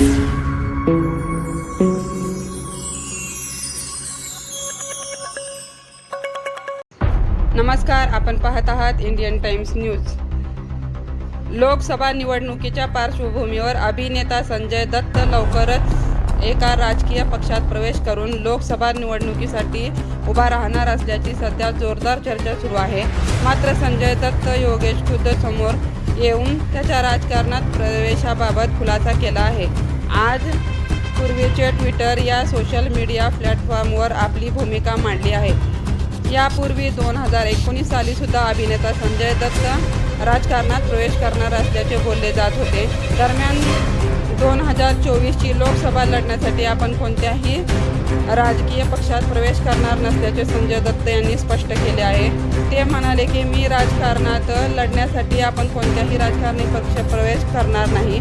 नमस्कार आपण पाहत आहात इंडियन टाइम्स न्यूज लोकसभा निवडणुकीच्या पार्श्वभूमीवर अभिनेता संजय दत्त लवकरच एका राजकीय पक्षात प्रवेश करून लोकसभा निवडणुकीसाठी उभा राहणार असल्याची सध्या जोरदार चर्चा सुरू आहे. मात्र संजय दत्त योगेश खुद्द समोर येऊन त्याच्या राजकारणात प्रवेशाबाबत खुलासा केला आहे. आज पूर्वीचे ट्विटर या सोशल मीडिया प्लॅटफॉर्मवर आपली भूमिका मांडली आहे. यापूर्वी दोन हजार एकोणीस सालीसुद्धा अभिनेता संजय दत्त राजकारणात प्रवेश करणार असल्याचे बोलले जात होते. दरम्यान दोन हजार चोवीसची लोकसभा लढण्यासाठी आपण कोणत्याही राजकीय पक्षात प्रवेश करणार नसल्याचे संजय दत्त यांनी स्पष्ट केले आहे. ते म्हणाले की मी राजकारणात लढण्यासाठी आपण कोणत्याही राजकारणी पक्ष प्रवेश करणार नाही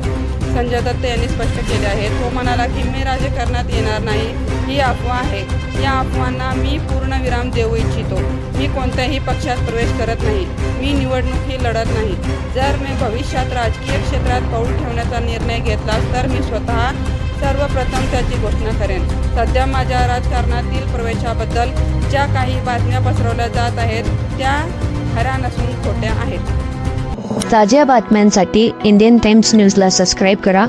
संजय दत्त यांनी स्पष्ट केले आहे. तो म्हणाला की मी राजकारणात येणार नाही ही अफवा आहे. या अफवांना मी पूर्णविराम देऊ इच्छितो. मी कोणत्याही पक्षात प्रवेश करत नाही. मी निवडणूक ही लढत नाही. जर मी भविष्यात राजकीय क्षेत्रात पाऊल ठेवण्याचा निर्णय घेतला तर मी स्वतः सर्वप्रथम त्याची घोषणा करेन. सध्या माझ्या राजकारणातील प्रवेशाबद्दल ज्या काही बातम्या पसरवल्या जात आहेत त्या खऱ्या नसून खोट्या आहेत. ताज्या बातम्यांसाठी इंडियन टाइम्स न्यूजला सबस्क्राईब करा.